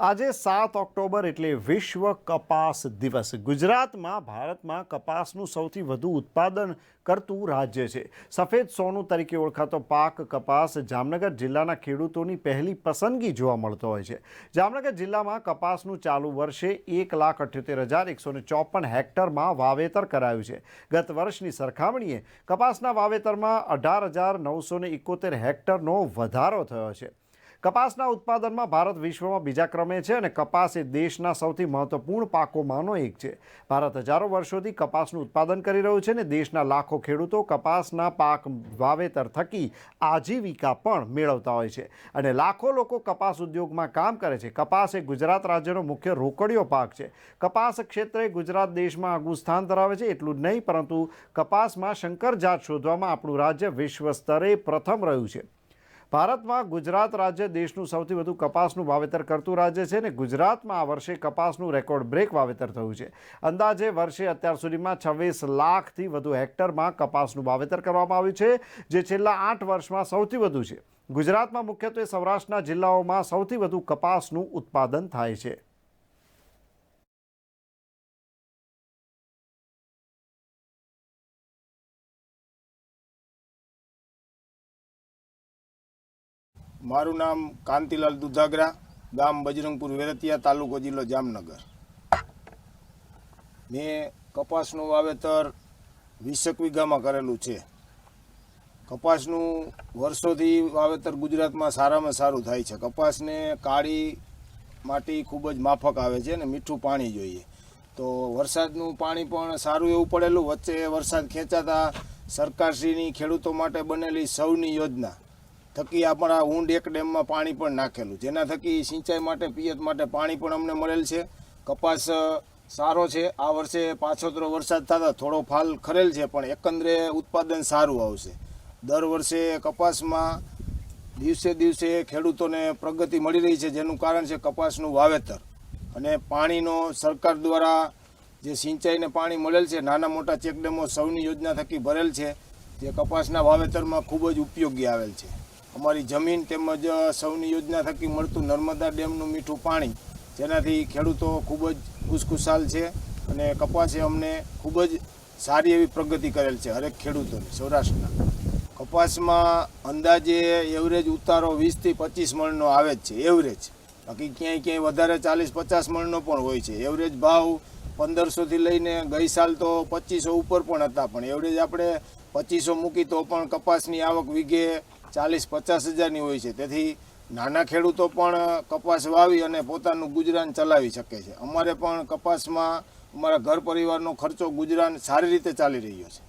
આજે સાત ઓક્ટોબર એટલે વિશ્વ કપાસ દિવસ. ગુજરાતમાં, ભારતમાં કપાસનું સૌથી વધુ ઉત્પાદન કરતું રાજ્ય છે. સફેદ સોનું તરીકે ઓળખાતો પાક કપાસ જામનગર જિલ્લાના ખેડૂતોની પહેલી પસંદગી જોવા મળતો હોય છે. જામનગર જિલ્લામાં કપાસનું ચાલુ વર્ષે એક લાખ અઠ્યોતેર હજાર એકસો ને ચોપન હેક્ટરમાં વાવેતર કરાયું છે. ગત વર્ષની સરખામણીએ કપાસના વાવેતરમાં અઢાર હજાર નવસો ને એકોતેર હેક્ટરનો વધારો થયો છે. કપાસના ઉત્પાદનમાં ભારત વિશ્વમાં બીજા ક્રમે છે અને કપાસ એ દેશના સૌથી મહત્વપૂર્ણ પાકોમાંનો એક છે. ભારત હજારો વર્ષોથી કપાસનું ઉત્પાદન કરી રહ્યું છે અને દેશના લાખો ખેડૂતો કપાસના પાક વાવેતર થકી આજીવિકા પણ મેળવતા હોય છે અને લાખો લોકો કપાસ ઉદ્યોગમાં કામ કરે છે. કપાસ એ ગુજરાત રાજ્યનો મુખ્ય રોકડિયો પાક છે. કપાસ ક્ષેત્રે ગુજરાત દેશમાં આગવું સ્થાન ધરાવે છે એટલું જ નહીં, પરંતુ કપાસમાં શંકર જાત શોધવામાં આપણું રાજ્ય વિશ્વ સ્તરે પ્રથમ રહ્યું છે. ભારતમાં ગુજરાત રાજ્ય દેશનું સૌથી વધુ કપાસનું વાવેતર કરતું રાજ્ય છે ને ગુજરાતમાં આ વર્ષે કપાસનું રેકોર્ડ બ્રેક વાવેતર થયું છે. અંદાજે વર્ષે અત્યાર સુધીમાં છવ્વીસ લાખથી વધુ હેક્ટરમાં કપાસનું વાવેતર કરવામાં આવ્યું છે, જે છેલ્લા આઠ વર્ષમાં સૌથી વધુ છે. ગુજરાતમાં મુખ્યત્વે સૌરાષ્ટ્રના જિલ્લાઓમાં સૌથી વધુ કપાસનું ઉત્પાદન થાય છે. મારું નામ કાંતિલાલ દુધાગરા, ગામ બજરંગપુર, વેરતિયા તાલુકો જિલ્લો જામનગર. મેં કપાસનું વાવેતર વીસેક વીઘામાં કરેલું છે. કપાસનું વર્ષોથી વાવેતર ગુજરાતમાં સારામાં સારું થાય છે. કપાસને કાળી માટી ખૂબ જ માફક આવે છે ને મીઠું પાણી જોઈએ. તો વરસાદનું પાણી પણ સારું એવું પડેલું. વચ્ચે વરસાદ ખેંચાતા સરકારશ્રીની ખેડૂતો માટે બનેલી સૌની યોજના. થકી આપણા ઊંડ એક ડેમમાં પાણી પણ નાખેલું. જેના થકી સિંચાઈ માટે, પિયત માટે પાણી પણ અમને મળેલ છે. કપાસ સારો છે. આ વર્ષે પાછોતરો વરસાદ થતાં થોડો ફાલ ખરેલ છે, પણ એકંદરે ઉત્પાદન સારું આવશે. દર વર્ષે કપાસમાં દિવસે દિવસે ખેડૂતોને પ્રગતિ મળી રહી છે, જેનું કારણ છે કપાસનું વાવેતર. અને પાણીનો સરકાર દ્વારા જે સિંચાઈને પાણી મળેલ છે, નાના મોટા ચેકડેમો સૌની યોજના થકી ભરેલ છે, જે કપાસના વાવેતરમાં ખૂબ જ ઉપયોગી આવેલ છે. અમારી જમીન તેમજ સૌની યોજના થકી મળતું નર્મદા ડેમનું મીઠું પાણી, જેનાથી ખેડૂતો ખૂબ જ ખુશખુશાલ છે અને કપાસે અમને ખૂબ જ સારી એવી પ્રગતિ કરેલ છે હરેક ખેડૂતોની, સૌરાષ્ટ્રના. કપાસમાં અંદાજે એવરેજ ઉતારો વીસથી પચીસ મણનો આવે જ છે એવરેજ બાકી ક્યાંય ક્યાંય વધારે ચાલીસ પચાસ મણનો પણ હોય છે. એવરેજ ભાવ પંદરસોથી લઈને ગઈ સાલ તો પચીસો ઉપર પણ હતા, પણ એવરેજ આપણે પચીસો મૂકી તો પણ કપાસની આવક વીઘે ચાલીસ, પચાસ હજારની હોય છે. તેથી નાના ખેડૂતો પણ કપાસ વાવી અને પોતાનું ગુજરાન ચલાવી શકે છે. અમારે પણ કપાસમાં અમારા ઘર પરિવારનો ખર્ચો ગુજરાન સારી રીતે ચાલી રહ્યો છે.